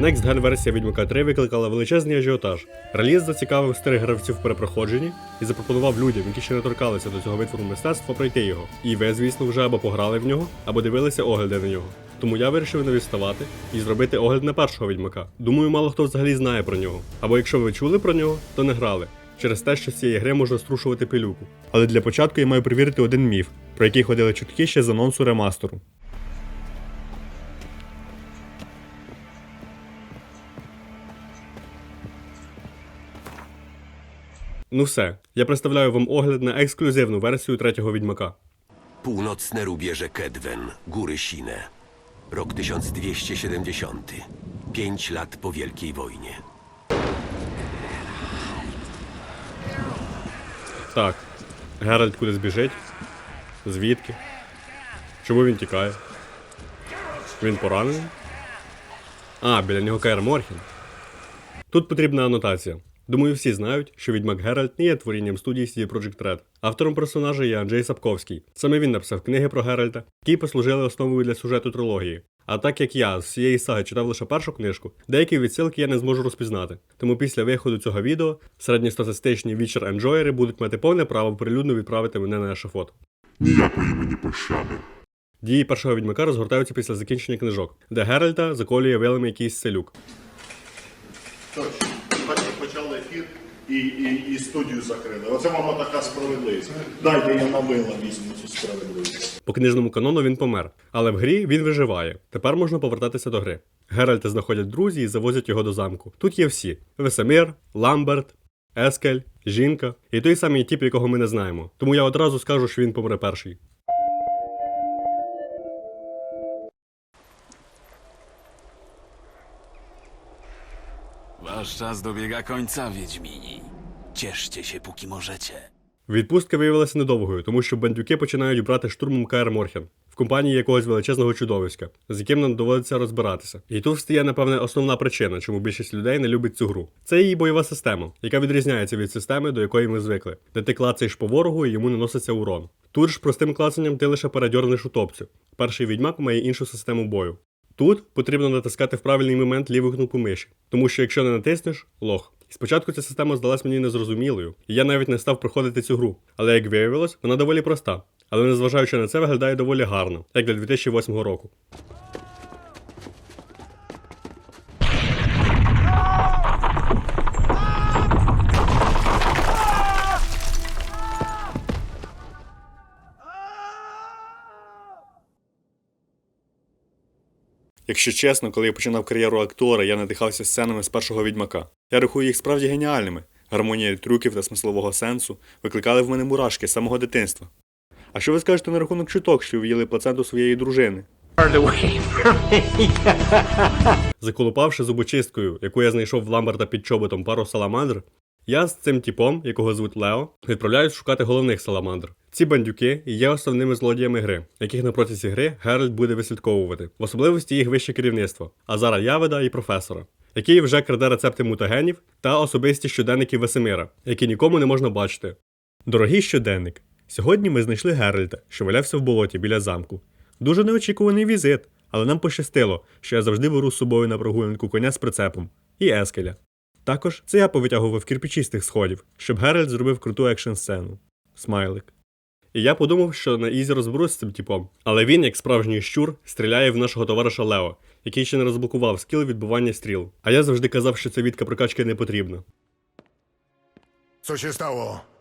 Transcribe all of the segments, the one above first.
Next Gen версія Відьмака 3 викликала величезний ажіотаж. Реліз зацікавив старих гравців в перепроходженні і запропонував людям, які ще не торкалися до цього витвору мистецтва, пройти його. І ви, звісно, вже або пограли в нього, або дивилися огляди на нього. Тому я вирішив не відставати і зробити огляд на першого відьмака. Думаю, мало хто взагалі знає про нього. Або якщо ви чули про нього, то не грали. Через те, що з цієї гри можна струшувати пилюку. Але для початку я маю перевірити один міф, про який ходили чутки ще з анонсу ремастеру. Ну все, я представляю вам огляд на ексклюзивну версію третього відьмака. Północne rubieże Kedwen, góry Sine. Rok 1270. Pięć lat po Wielkiej Wojnie. Так, Геральт кудись біжить. Звідки? Чому він тікає? Він поранений? А, біля нього Каер Морхен. Тут потрібна анотація. Думаю, всі знають, що відьмак Геральт не є творінням студії CD Projekt Red. Автором персонажа є Анджей Сапковський. Саме він написав книги про Геральта, які послужили основою для сюжету трилогії. А так як я з цієї саги читав лише першу книжку, деякі відсилки я не зможу розпізнати. Тому після виходу цього відео середньостатистичні вічер енджоєри будуть мати повне право прилюдно відправити мене на ешафот. Ніякої мені пощади. Дії першого відьмака розгортаються після закінчення книжок, де Геральта заколює вилами якийсь селюк. Ж, бачите, почали ефір і, і, і студію закрили. Оце вам така справедливість. Дайте я на вила візьму цю справедливість. По книжному канону він помер, але в грі він виживає. Тепер можна повертатися до гри. Геральта знаходять друзі і завозять його до замку. Тут є всі: Весемир, Ламберт, Ескель, жінка і той самий тіп, якого ми не знаємо. Тому я одразу скажу, що він помре перший. Wasz czas dobiega końca, Wiedźmini. Cieszcie się, póki możecie. Відпустка виявилася недовгою, тому що бандюки починають брати штурмом Каер Морхен в компанії якогось величезного чудовиська, з яким нам доводиться розбиратися. І тут встає, напевне, основна причина, чому більшість людей не любить цю гру. Це її бойова система, яка відрізняється від системи, до якої ми звикли, де ти клацаєш по ворогу і йому наноситься урон. Тут ж простим клацанням ти лише передьорнеш утопцю. Перший відьмак має іншу систему бою. Тут потрібно натискати в правильний момент ліву кнопку миші, тому що якщо не натиснеш лох. Спочатку ця система здалась мені незрозумілою, і я навіть не став проходити цю гру. Але як виявилось, вона доволі проста. Але незважаючи на це, виглядає доволі гарно, як для 2008 року. Якщо чесно, коли я починав кар'єру актора, я надихався сценами з першого відьмака. Я рахую їх справді геніальними. Гармонія трюків та смислового сенсу викликали в мене мурашки з самого дитинства. А що ви скажете на рахунок чуток, що в'їли плаценту своєї дружини? Заколупавши зубочисткою, яку я знайшов в Ламберта під чоботом пару саламандр, я з цим типом, якого звуть Лео, відправляюсь шукати головних саламандр. Ці бандюки є основними злодіями гри, яких на протязі гри Геральт буде вислідковувати, в особливості їх вище керівництво, Азара Яведа і професора, який вже краде рецепти мутагенів та особисті щоденники Весемира, які нікому не можна бачити. Дорогий щоденник, сьогодні ми знайшли Геральта, що валявся в болоті біля замку. Дуже неочікуваний візит, але нам пощастило, що я завжди беру з собою на прогулянку коня з прицепом і ескеля. Також це я повитягував кирпичі з тих сходів, щоб Геральт зробив круту екшн сцену. Смайлик. І я подумав, що на Ізі розберусь з цим типом. Але він, як справжній щур, стріляє в нашого товариша Лео, який ще не розблокував скіл відбивання стріл. А я завжди казав, що ця відка прокачки не потрібна. Co się stało?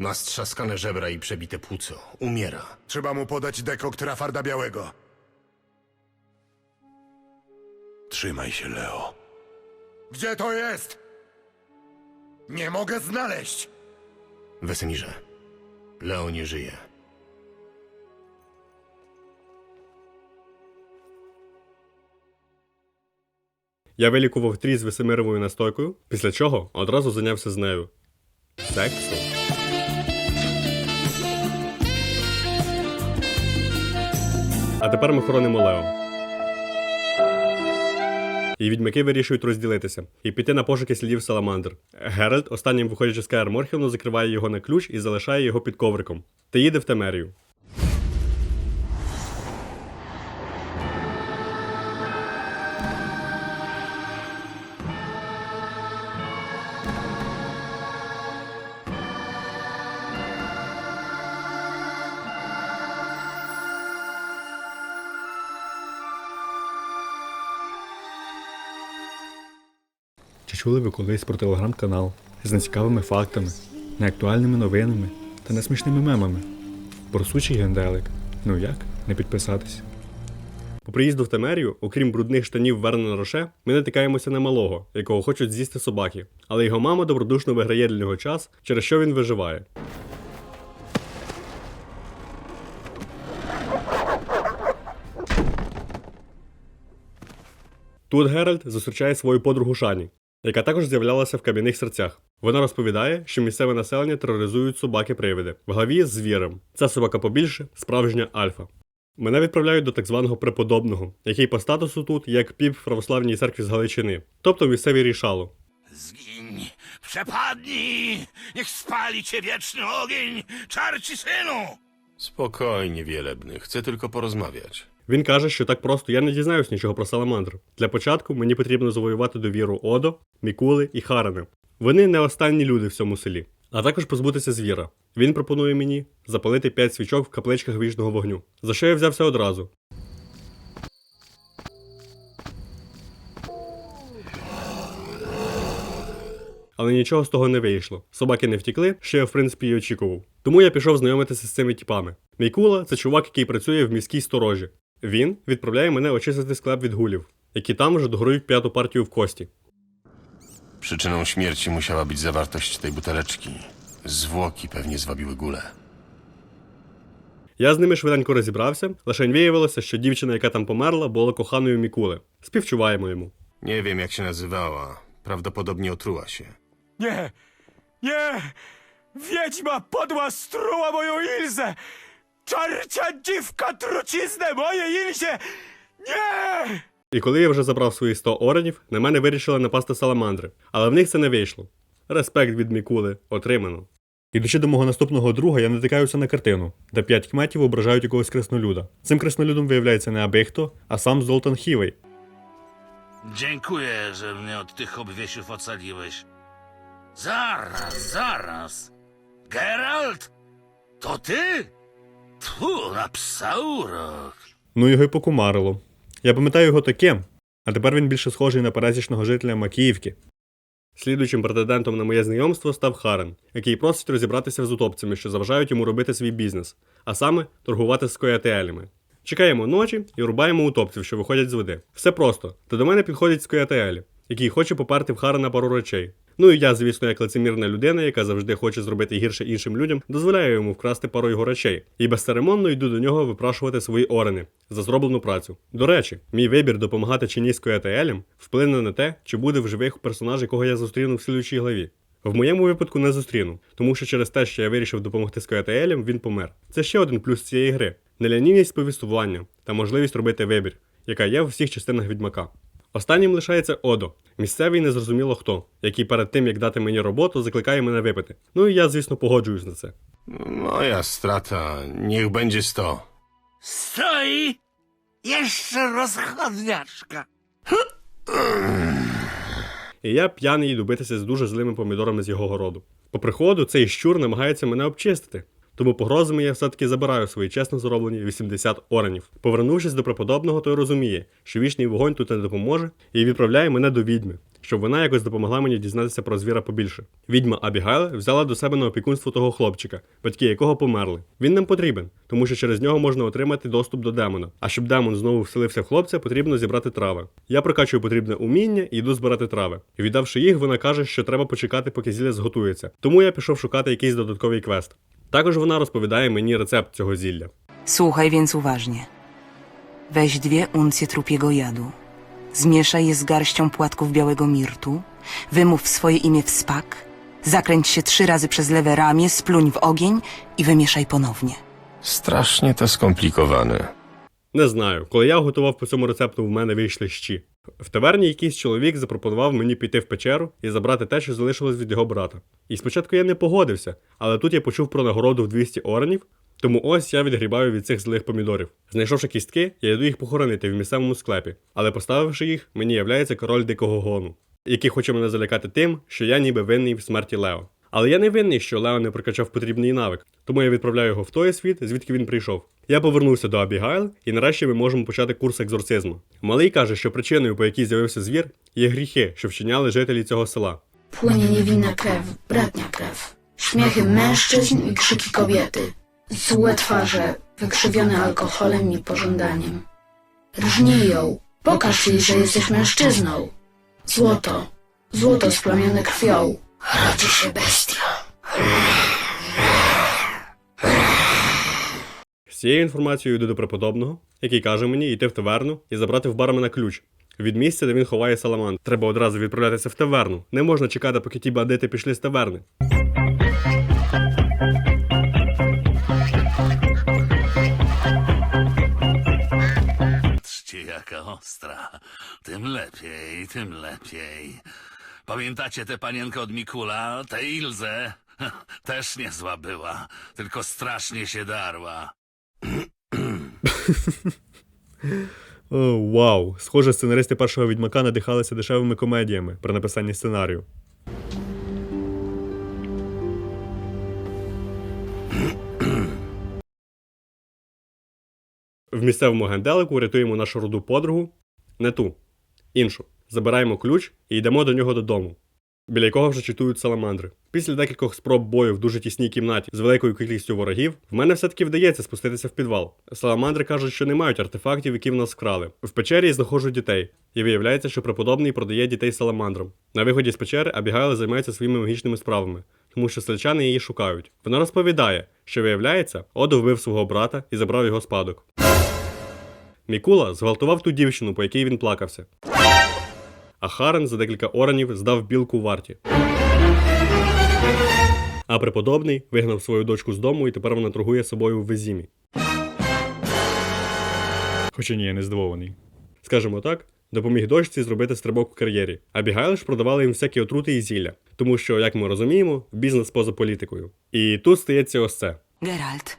Ma strzaskane żebra i przebite płuco. Umiera. Trzeba mu podać dekokt Rafarda Białego. Trzymaj się, Leo. Gdzie to jest? Nie mogę znaleźć! Wesemirze. Leo nie żyje. Я вилікував трі з весемировою настойкою, після чого одразу зайнявся з нею. Сексом. А тепер ми хоронимо Лео. І відьмаки вирішують розділитися і піти на пошуки слідів Саламандр. Геральт, останнім виходячи з Каер Морхівну, закриває його на ключ і залишає його під ковриком. Та їде в Темерію. Чи чули ви колись про телеграм-канал з нецікавими фактами, неактуальними новинами та несмішними мемами? Просучий генделик. Ну як не підписатись? По приїзду в Темерію, окрім брудних штанів Вернона Роше, ми натикаємося на малого, якого хочуть з'їсти собаки, але його мама добродушно виграє для нього час, через що він виживає. Тут Геральт зустрічає свою подругу Шані, яка також з'являлася в кам'яних серцях. Вона розповідає, що місцеве населення тероризують собаки-привиди в главі з звірем. Ця собака побільше справжня альфа. Мене відправляють до так званого преподобного, який по статусу тут як піп в православній церкві з Галичини, тобто місцеві рішало. Przepadnij, niech spali cię wieczny ogień, czarci synu! Spokojnie, wielebny. Chcę tylko porozmawiać. Він каже, що так просто я не дізнаюсь нічого про саламандр. Для початку мені потрібно завоювати довіру Одо, Мікули і Харани. Вони не останні люди в цьому селі, а також позбутися звіра. Він пропонує мені запалити 5 свічок в капличках вічного вогню, за що я взявся одразу. Але нічого з того не вийшло. Собаки не втікли, що я в принципі і очікував. Тому я пішов знайомитися з цими тіпами. Мейкула це чувак, який працює в міській сторожі. Він відправляє мене очистити склеп від гулів, які там вже догорують п'яту партію в кості. Przyczyną śmierci musiała być zawartość tej buteleczki. Zwłoki pewnie zwabiły gulę. Я з ними швиденько розібрався, лише виявилося, що дівчина, яка там померла, була коханою Мікули. Співчуваємо йому. Nie wiem, jak się nazywała. Prawdopodobnie otruła się. Nie! Nie! Wiedźma podła struła moją Ilzę! Czarcia dziwka truciznę moje Ilzie! Nie! І коли я вже забрав свої 100 оренів, на мене вирішили напасти саламандри, але в них це не вийшло. Респект від Мікули отримано. Ідучи до мого наступного друга, я натикаюся на картину, де п'ять кметів ображають якогось краснолюда. Цим краснолюдом виявляється не аби хто, а сам Золтан Хівей. Dziękuję, że mnie od tych obwiesiów ocaliłeś. Zaraz, zaraz. Geralt? To ty? Na psa. Ну його й покумарило. Я пам'ятаю його таким, а тепер він більше схожий на пересічного жителя Макіївки. Слідуючим претендентом на моє знайомство став Харен, який просить розібратися з утопцями, що заважають йому робити свій бізнес, а саме торгувати з коятелями. Чекаємо ночі і рубаємо утопців, що виходять з води. Все просто. Та до мене підходять скоятелі, який хоче поперти в Харена пару речей. Ну і я, звісно, як лицемірна людина, яка завжди хоче зробити гірше іншим людям, дозволяю йому вкрасти пару його речей і безцеремонно йду до нього випрашувати свої орени за зроблену працю. До речі, мій вибір допомагати чи ні скоятелям вплине на те, чи буде в живих персонаж, якого я зустріну в слідучій главі. В моєму випадку не зустріну, тому що через те, що я вирішив допомогти Скоятеелям, він помер. Це ще один плюс цієї гри: нелянівність повістування та можливість робити вибір, яка є в всіх частинах відьмака. Останнім лишається Одо, місцевий незрозуміло хто, який перед тим як дати мені роботу, закликає мене випити. Ну і я, звісно, погоджуюсь на це. Moja strata. Niech będzie sto. Stoi! Jeszcze rozchodniaczka. І я п'яний йду битися з дуже злими помідорами з його городу. По приходу цей щур намагається мене обчистити. Тому погрозами я все-таки забираю свої чесно зароблені 80 оренів. Повернувшись до преподобного, той розуміє, що вічний вогонь тут не допоможе, і відправляє мене до відьми, щоб вона якось допомогла мені дізнатися про звіра побільше. Відьма Абігайл взяла до себе на опікунство того хлопчика, батьки якого померли. Він нам потрібен, тому що через нього можна отримати доступ до демона. А щоб демон знову вселився в хлопця, потрібно зібрати трави. Я прокачую потрібне уміння і йду збирати трави. Віддавши їх, вона каже, що треба почекати, поки зілля зготується. Тому я пішов шукати якийсь додатковий квест. Також вона розповідає мені рецепт цього zілля. Słuchaj więc uważnie. Weź dwie uncje trupiego jadu. Zmieszaj je z garścią płatków białego mirtu. Wymów swoje imię w spak. Zakręć się trzy razy przez lewe ramię, spluń w ogień i wymieszaj ponownie. Strasznie to skomplikowane. Не знаю, коли я готував по цьому рецепту, в мене вийшли щі. В таверні якийсь чоловік запропонував мені піти в печеру і забрати те, що залишилось від його брата. І спочатку я не погодився, але тут я почув про нагороду в 200 оренів, тому ось я відгрібаю від цих злих помідорів. Знайшовши кістки, я йду їх похоронити в місцевому склепі, але поставивши їх, мені являється король дикого гону, який хоче мене залякати тим, що я ніби винний в смерті Лео. Але я не винний, що Лео не прокачав потрібний навик, тому я відправляю його в той світ, звідки він прийшов. Я повернувся до Абігайл, і нарешті ми можемо почати курс екзорцизму. Малий каже, що причиною, по якій з'явився звір, є гріхи, що вчиняли жителі цього села. Płynie niewinna krew, bratnia krew. Śmiechy mężczyzn i krzyki kobiety. Złe twarze, wykrzywione alkoholem i pożądaniem. Rżnij ją, pokaż jej, że jesteś mężczyzną. Złoto, złoto splamione krwią. Rodzi się bestia. Цією інформацією йду до преподобного, який каже мені йти в таверну і забрати в бармена ключ. Від місця, де він ховає саламан. Треба одразу відправлятися в таверну. Не можна чекати, поки ті бандити пішли з таверни. Patrzcie, jaka ostra. Tym lepiej, tym lepiej. Pamiętacie tę panienkę od Mikula, tę Ilzę? Też niezła była, tylko strasznie się darła. О, вау! Схоже, сценаристи першого відьмака надихалися дешевими комедіями при написанні сценарію. В місцевому генделику рятуємо нашу роду подругу, не ту, іншу. Забираємо ключ і йдемо до нього додому, біля якого вже читують саламандри. Після декількох спроб бою в дуже тісній кімнаті з великою кількістю ворогів, в мене все-таки вдається спуститися в підвал. Саламандри кажуть, що не мають артефактів, які в нас вкрали. В печері знаходжу дітей, і виявляється, що преподобний продає дітей саламандрам. На виході з печери Абігайла займається своїми магічними справами, тому що сельчани її шукають. Вона розповідає, що виявляється, Одо вбив свого брата і забрав його спадок. Мікула зґвалтував ту дівчину, по якій він плакався. А Харен за декілька оранів здав білку варті. А преподобний вигнав свою дочку з дому і тепер вона торгує собою в Везімі. Хоча ні, я не здивований. Скажімо так, допоміг дочці зробити стрибок в кар'єрі, а Бігайлиш продавали їм всякі отрути і зілля, тому що, як ми розуміємо, бізнес поза політикою. І тут стається ось це. Geralt,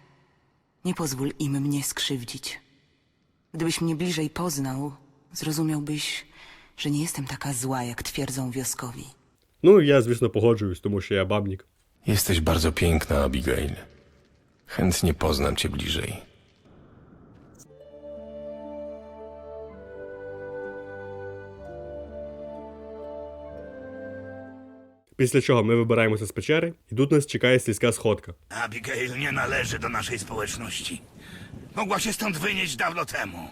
nie pozwól im mnie skrzywdzić. Gdybyś mnie bliżej poznał, zrozumiałbyś, że nie jestem taka zła, jak twierdzą wioskowi. Ну, я, звісно, погоджуюсь, тому що я бабнік. Jesteś bardzo piękna, Abigail. Chętnie poznam cię bliżej. Pісля чого ми вибираємося з печери, і тут нас чекає сільська сходка. Abigail nie należy do naszej społeczności. Mogła się stąd wynieść dawno temu,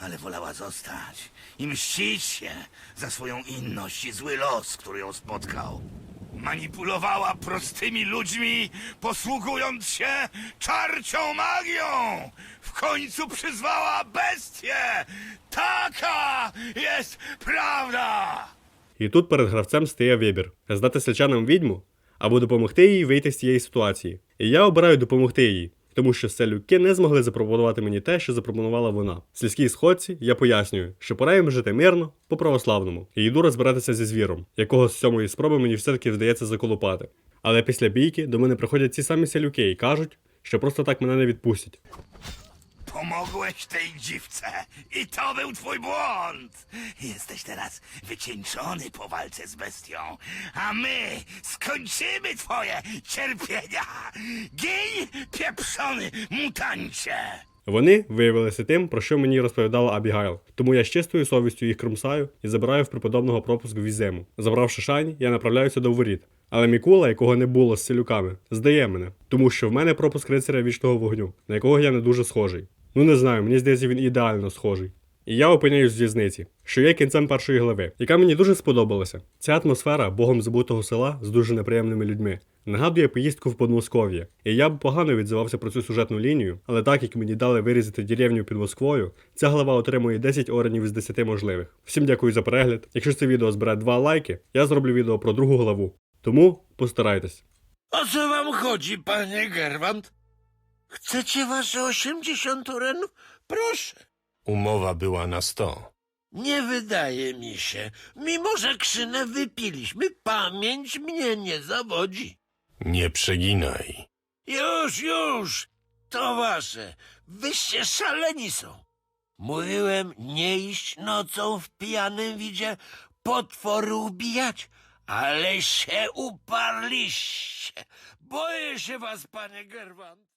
ale wolała zostać i mścić się za swoją inność i zły los, który ją spotkał. Manipulowała prostymi ludźmi, posługując się czarcią magią. W końcu przyzwała bestię. Taka jest prawda. І тут перед гравцем стає вибір: здати сельчанам відьму або допомогти їй вийти з цієї ситуації. І я обираю допомогти їй, Тому що селюки не змогли запропонувати мені те, що запропонувала вона. Сільській сходці я пояснюю, що пора їм жити мирно, по православному, і йду розбиратися зі звіром, якого з сьомої спроби мені все-таки вдається заколупати. Але після бійки до мене приходять ці самі селюки і кажуть, що просто так мене не відпустять. Pomogłeś tej dziwce i to był twój błąd. Jesteś teraz wycieńczony po walce z bestią, a my skończymy twoje cierpienia. Gin, pieprzony mutancie! Вони виявилися тим, про що мені розповідала Абігайл. Тому я з чистою совістю їх кромсаю і забираю в преподобного пропуск візему. Забравши шань, я направляюся до воріт. Але Мікула, якого не було з селюками, здає мене, тому що в мене пропуск рицаря вічного вогню, на якого я не дуже схожий. Ну не знаю, мені здається, він ідеально схожий. І я опиняюсь в в'язниці, що є кінцем першої глави, яка мені дуже сподобалася. Ця атмосфера богом забутого села з дуже неприємними людьми. Нагадує поїздку в Подмосков'я. І я б погано відзивався про цю сюжетну лінію, але так як мені дали вирізати деревню під Москвою, ця глава отримує 10 оренів з 10 можливих. Всім дякую за перегляд. Якщо це відео збере 2 лайки, я зроблю відео про другу главу. Тому постарайтесь. O co wam chodzi, panie Gerwant? Chcecie wasze 80 renów? Proszę. Umowa była na sto. Nie wydaje mi się. Mimo, że krzynę wypiliśmy, pamięć mnie nie zawodzi. Nie przeginaj. Już, już! To wasze. Wyście szaleni są. Mówiłem nie iść nocą w pijanym widzie potwory ubijać, ale się uparliście. Boję się was, panie Gerwant.